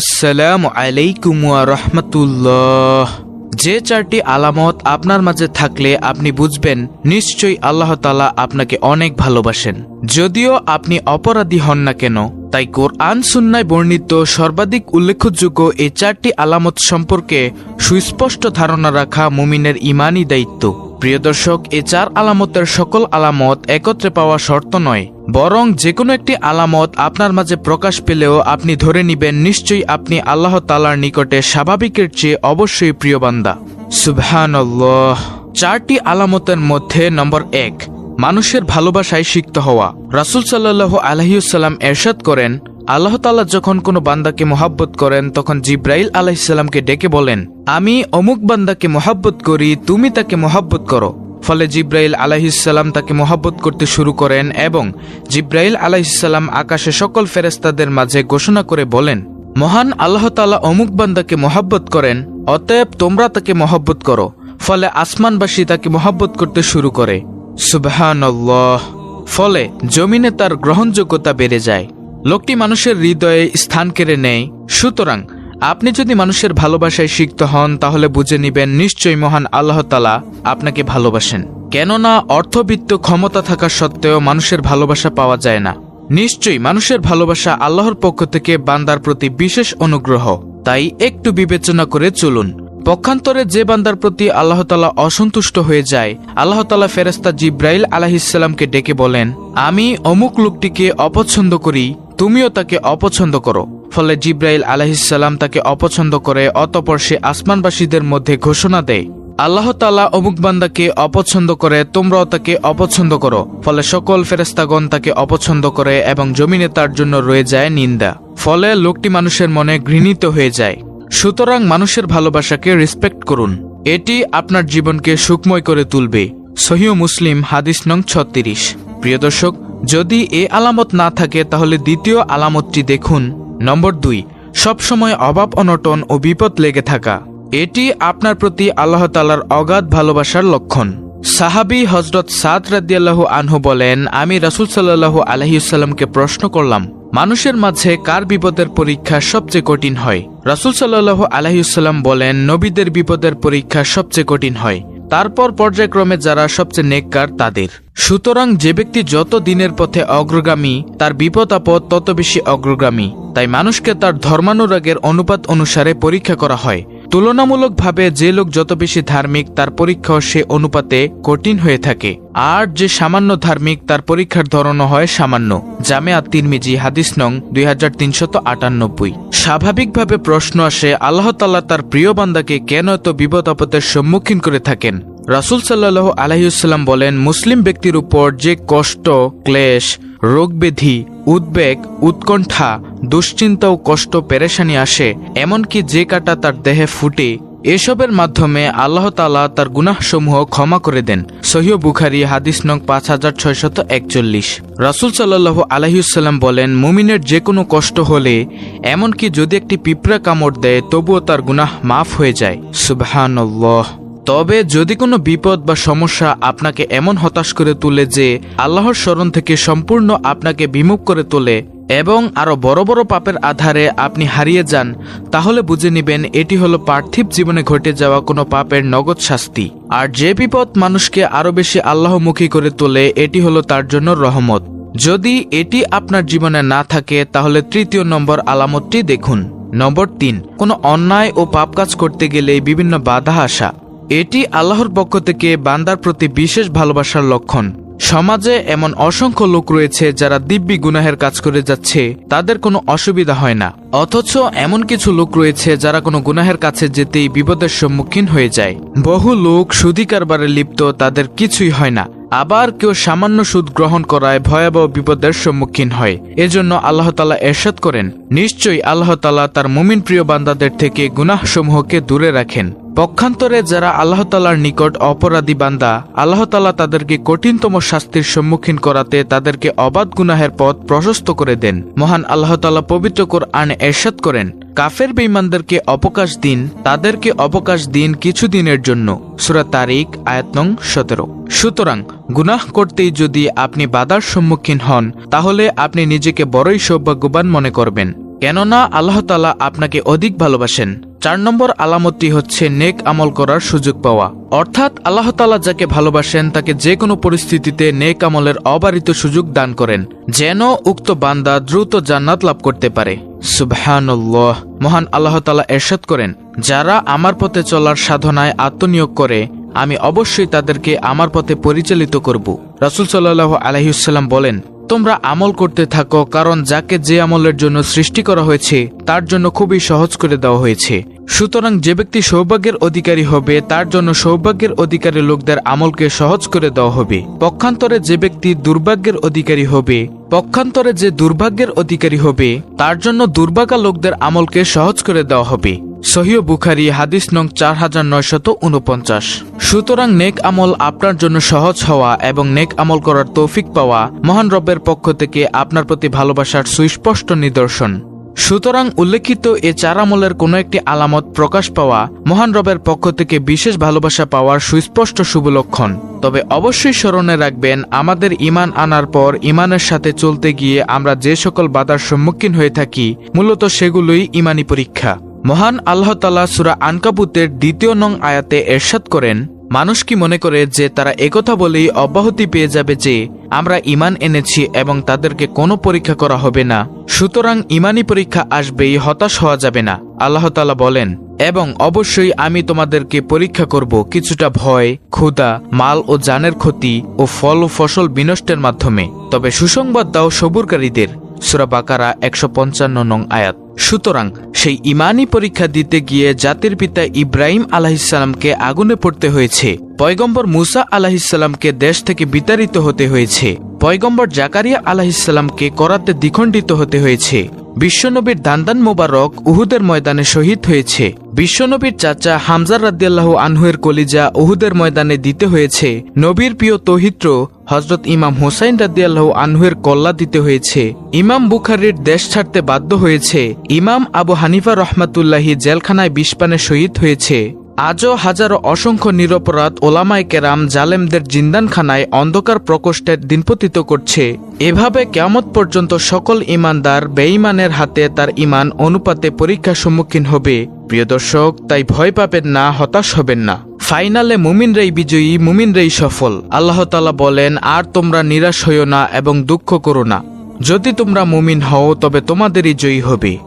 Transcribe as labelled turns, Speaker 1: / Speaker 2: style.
Speaker 1: আসসালামু আলাইকুম রহমতুল্লাহ। যে চারটি আলামত আপনার মাঝে থাকলে আপনি বুঝবেন, নিশ্চয়ই আল্লাহ তালা আপনাকে অনেক ভালোবাসেন। যদিও আপনি অপরাধী হন না কেন, তাই কোরআন সুন্নায় বর্ণিত সর্বাধিক উল্লেখযোগ্য এই চারটি আলামত সম্পর্কে সুস্পষ্ট ধারণা রাখা মুমিনের ইমানই দায়িত্ব। প্রিয় দর্শক, এ চার আলামতের সকল আলামত একত্রে পাওয়া শর্ত নয়। বরং যে কোনো একটি আলামত আপনার মাঝে প্রকাশ পেলেও আপনি ধরে নিবেন, নিশ্চয়ই আপনি আল্লাহ তালার নিকটে স্বাভাবিকের চেয়ে অবশ্যই প্রিয় বান্দা। সুবহানাল্লাহ। চারটি আলামতের মধ্যে নম্বর এক, মানুষের ভালোবাসায় সিক্ত হওয়া। রাসুল সাল্লাহ আলহিউসাল্লাম এরশাদ করেন আল্লাহ তাল্লাহ যখন কোনো বান্দাকে মোহাব্বত করেন, তখন জিব্রাইল আলাহিসাল্লামকে ডেকে বলেন, আমি অমুক বান্দাকে মোহাব্বত করি, তুমি তাকে মোহাব্বত করো। ফলে জিব্রাইল আলাহিসাল্লাম তাকে মোহাব্বত করতে শুরু করেন এবং জিব্রাইল আলাহিসাল্লাম আকাশে সকল ফেরেস্তাদের মাঝে ঘোষণা করে বলেন, মহান আল্লাহ তালা অমুক বান্দাকে মোহাব্বত করেন, অতএব তোমরা তাকে মোহাব্বত করো। ফলে আসমানবাসী তাকে মোহাব্বত করতে শুরু করে। সুবহানাল্লাহ। ফলে জমিনে তার গ্রহণযোগ্যতা বেড়ে যায়। লোকটি মানুষের হৃদয়ে স্থান কেড়ে নেয়। সুতরাং, আপনি যদি মানুষের ভালোবাসায় সিক্ত হন, তাহলে বুঝে নিবেন নিশ্চয়ই মহান আল্লাহ তালা আপনাকে ভালোবাসেন। কেননা, অর্থবিত্ত ক্ষমতা থাকা সত্ত্বেও মানুষের ভালোবাসা পাওয়া যায় না। নিশ্চয়ই মানুষের ভালোবাসা আল্লাহর পক্ষ থেকে বান্দার প্রতি বিশেষ অনুগ্রহ। তাই একটু বিবেচনা করে চলুন। পক্ষান্তরে যে বান্দার প্রতি আল্লাহ তালা অসন্তুষ্ট হয়ে যায়, আল্লাহ তালা ফেরেস্তা জিব্রাইল আলাহিসাল্লামকে ডেকে বলেন, আমি অমুক লোকটিকে অপছন্দ করি তুমিও তাকে অপছন্দ করো। ফলে জিব্রাইল আলাহিসাল্লাম তাকে অপছন্দ করে, অতপর সে আসমানবাসীদের মধ্যে ঘোষণা দেয়। আল্লাহ তালা অমুক বান্দাকে অপছন্দ করে, তোমরাও তাকে অপছন্দ করো। ফলে সকল ফেরেস্তাগণ তাকে অপছন্দ করে এবং জমিনে তার জন্য রয়ে যায় নিন্দা। ফলে লোকটি মানুষের মনে ঘৃণিত হয়ে যায়। সুতরাং মানুষের ভালোবাসাকে রেসপেক্ট করুন। এটি আপনার জীবনকে সুখময় করে তুলবে। সহিহ মুসলিম, হাদিস নং ছত্রিশ। প্রিয় দর্শক যদি এ আলামত না থাকে, তাহলে দ্বিতীয় আলামতটি দেখুন। নম্বর দুই, সবসময় অভাব, অনটন ও বিপদ লেগে থাকা। এটি আপনার প্রতি আল্লাহ তালার অগাধ ভালোবাসার লক্ষণ। সাহাবি হজরত সাদ রাদিয়াল্লাহু আনহু বলেন, আমি রাসুল সাল্লাহু আলহিউসাল্লামকে প্রশ্ন করলাম, মানুষের মাঝে কার বিপদের পরীক্ষা সবচেয়ে কঠিন হয়? রাসুল সাল্লাহ আলহিউসাল্লাম বলেন, নবীদের বিপদের পরীক্ষা সবচেয়ে কঠিন হয়। তারপর পর্যায়ক্রমে যারা সবচেয়ে নেককার তাদের। সুতরাং যে ব্যক্তি যত দিনের পথে অগ্রগামী, তার বিপদ আপদ তত বেশি অগ্রগামী, তাই মানুষকে তার ধর্মানুরাগের অনুপাত অনুসারে পরীক্ষা করা হয়। তুলনামূলকভাবে যে লোক যত বেশি ধার্মিক, তার পরীক্ষাও সে অনুপাতে কঠিন হয়ে থাকে। আর যে সামান্য ধার্মিক, তার পরীক্ষার ধরনও হয় সামান্য। জামে তিরমিজি, হাদিস নং দুই হাজার তিনশত আটানব্বই। স্বাভাবিকভাবে প্রশ্ন আসে, আল্লাহ তাল্লাহ তার প্রিয় বান্দাকে কেন এত বিপদ আপদের সম্মুখীন করে থাকেন? রাসুল সাল্লাহ আলহিউসাল্লাম বলেন, মুসলিম ব্যক্তির উপর যে কষ্ট, ক্লেশ রোগব্যাধি উদ্বেগ, উৎকণ্ঠা, দুশ্চিন্তা ও কষ্ট পেরেশানি আসে, এমনকি যে কাটা তার দেহে ফুটে, এসবের মাধ্যমে আল্লাহ তালা তার গুনাহসমূহ ক্ষমা করে দেন। সহিহ বুখারি, হাদিস নং পাঁচ হাজার ছয়শত একচল্লিশ। রাসুল সাল্লাহ আলহিউসাল্লাম বলেন, মুমিনের যে কোনো কষ্ট হলে, এমনকি যদি একটি পিঁপড়া কামড় দেয়, তবুও তার গুনাহ মাফ হয়ে যায়। সুবহানাল্লাহ। তবে যদি কোনো বিপদ বা সমস্যা আপনাকে এমন হতাশ করে তোলে যে আল্লাহর স্মরণ থেকে সম্পূর্ণ আপনাকে বিমুখ করে তোলে এবং আরও বড় বড় পাপের আধারে আপনি হারিয়ে যান, তাহলে বুঝে নিবেন এটি হলো পার্থিব জীবনে ঘটে যাওয়া কোনো পাপের নগদ শাস্তি। আর যে বিপদ মানুষকে আরও বেশি আল্লাহমুখী করে তোলে, এটি হলো তার জন্য রহমত। যদি এটি আপনার জীবনে না থাকে, তাহলে তৃতীয় নম্বর আলামতটি দেখুন। নম্বর তিন, কোনো অন্যায় ও পাপ কাজ করতে গেলে বিভিন্ন বাধা আসা। এটি আল্লাহর পক্ষ থেকে বান্দার প্রতি বিশেষ ভালোবাসার লক্ষণ। সমাজে এমন অসংখ্য লোক রয়েছে যারা দিব্যি গুনাহের কাজ করে যাচ্ছে, তাদের কোনো অসুবিধা হয় না। অথচ এমন কিছু লোক রয়েছে যারা কোনো গুনাহের কাছে যেতেই বিপদের সম্মুখীন হয়ে যায়। বহু লোক সুদী কারবারে লিপ্ত, তাদের কিছুই হয় না। আবার কেউ সামান্য সুদ গ্রহণ করায় ভয়াবহ বিপদের সম্মুখীন হয়। এজন্য আল্লাহ তালা এরশাদ করেন, নিশ্চয়ই আল্লাহ তালা তার মুমিন প্রিয় বান্দাদের থেকে গুনাহসমূহকে দূরে রাখেন। পক্ষান্তরে যারা আল্লাহ তালার নিকট অপরাধী বান্দা, আল্লাহ তালা তাদেরকে কঠিনতম শাস্তির সম্মুখীন করাতে তাদেরকে অবাধ গুনাহের পথ প্রশস্ত করে দেন। মহান আল্লাহ তালা পবিত্র আনে এরশাদ করেন, কাফের বেঈমানদেরকে অবকাশ দিন, তাদেরকে অবকাশ দিন কিছু দিনের জন্য। সুরা তারিক আয়াত নং সতেরো। সুতরাং, গুনাহ করতেই যদি আপনি বাধার সম্মুখীন হন, তাহলে আপনি নিজেকে বড়ই সৌভাগ্যবান মনে করবেন। কেননা আল্লাহ তালা আপনাকে অধিক ভালোবাসেন। চার নম্বর আলামতটি হচ্ছে নেক আমল করার সুযোগ পাওয়া। অর্থাৎ আল্লাহ তালা যাকে ভালোবাসেন, তাকে যে কোনো পরিস্থিতিতে নেক আমলের অবারিত সুযোগ দান করেন, যেন উক্ত বান্দা দ্রুত জান্নাত লাভ করতে পারে। সুবহানাল্লাহ। মহান আল্লাহ তালা এরশাদ করেন, যারা আমার পথে চলার সাধনায় আত্মনিয়োগ করে, আমি অবশ্যই তাদেরকে আমার পথে পরিচালিত করব। রাসুল সাল্লাহ আলহিউসাল্লাম বলেন, তোমরা আমল করতে থাকো, কারণ যাকে যে আমলের জন্য সৃষ্টি করা হয়েছে, তার জন্য খুবই সহজ করে দেওয়া হয়েছে। সুতরাং যে ব্যক্তি সৌভাগ্যের অধিকারী হবে, তার জন্য সৌভাগ্যের অধিকারী লোকদের আমলকে সহজ করে দেওয়া হবে। পক্ষান্তরে যে ব্যক্তি দুর্ভাগ্যের অধিকারী হবে, পক্ষান্তরে যে দুর্ভাগ্যের অধিকারী হবে, তার জন্য দুর্ভাগা লোকদের আমলকে সহজ করে দেওয়া হবে। সহিহ বুখারি, হাদিস নং চার হাজার নয়শত উনপঞ্চাশ সুতরাং নেক আমল আপনার জন্য সহজ হওয়া এবং নেক আমল করার তৌফিক পাওয়া মহান রব্বের পক্ষ থেকে আপনার প্রতি ভালোবাসার সুস্পষ্ট নিদর্শন। সুতরাং উল্লেখিত এ চার আমলের কোনো একটি আলামত প্রকাশ পাওয়া মহান রবের পক্ষ থেকে বিশেষ ভালোবাসা পাওয়ার সুস্পষ্ট শুভ লক্ষণ তবে অবশ্যই স্মরণে রাখবেন, আমাদের ইমান আনার পর ইমানের সাথে চলতে গিয়ে আমরা যে সকল বাধার সম্মুখীন হয়ে থাকি, মূলত সেগুলোই ইমানি পরীক্ষা। মহান আল্লাহ তালা সুরা আনকাবুতের দ্বিতীয় নং আয়াতে এরশাদ করেন মানুষ কি মনে করে যে তারা একথা বলেই অব্যাহতি পেয়ে যাবে যে আমরা ইমান এনেছি এবং তাদেরকে কোনো পরীক্ষা করা হবে না। সুতরাং ইমানি পরীক্ষা আসবেই, হতাশ হওয়া যাবে না। আল্লাহ তালা বলেন, এবং অবশ্যই আমি তোমাদেরকে পরীক্ষা করব কিছুটা ভয়, ক্ষুধা, মাল ও জানের ক্ষতি ও ফল ও ফসল বিনষ্টের মাধ্যমে। তবে সুসংবাদ দাও সবুরকারীদের। সুরা বাকারা একশো পঞ্চান্ন নং আয়াত। সুতরাং সেই ইমানি পরীক্ষা দিতে গিয়ে জাতির পিতা ইব্রাহিম আলাহিসাল্লামকে আগুনে পড়তে হয়েছে, পয়গম্বর মুসা আলাহিসাল্লামকে দেশ থেকে বিতাড়িত হতে হয়েছে। পয়গম্বর জাকারিয়া আলাহিসাল্লামকে করাতে দ্বিখণ্ডিত হতে হয়েছে। বিশ্বনবীর দান্দান মোবারক উহুদের ময়দানে শহীদ হয়েছে। বিশ্বনবীর চাচা হামজার রাদ্দিয়াল্লাহ আনহুয়ের কলিজা উহুদের ময়দানে দিতে হয়েছে। নবীর প্রিয় তহিত্র হজরত ইমাম হোসাইন রাদ্দিয়াল্লাহ আনহুয়ের কল্লা দিতে হয়েছে। ইমাম বুখারির দেশ ছাড়তে বাধ্য হয়েছে। ইমাম আবু হানিফা রহমাতুল্লাহি জেলখানায় বিষপানে শহীদ হয়েছে। আজও হাজারো অসংখ্য নিরপরাধ ওলামায় কেরাম জালেমদের জিন্দানখানায় অন্ধকার প্রকোষ্ঠের দিনপতিত করছে। এভাবে কেমত পর্যন্ত সকল ইমানদার বেঈমানের হাতে তার ইমান অনুপাতে পরীক্ষার সম্মুখীন হবে। প্রিয় দর্শক, তাই ভয় পাবেন না, হতাশ হবেন না। ফাইনালে মুমিনরাই বিজয়ী, মুমিনরাই সফল। আল্লাহ তালা বলেন, আর তোমরা নিরাশ হইও না এবং দুঃখ করো না। যদি তোমরা মুমিন হও, তবে তোমাদেরই জয়ী হবে।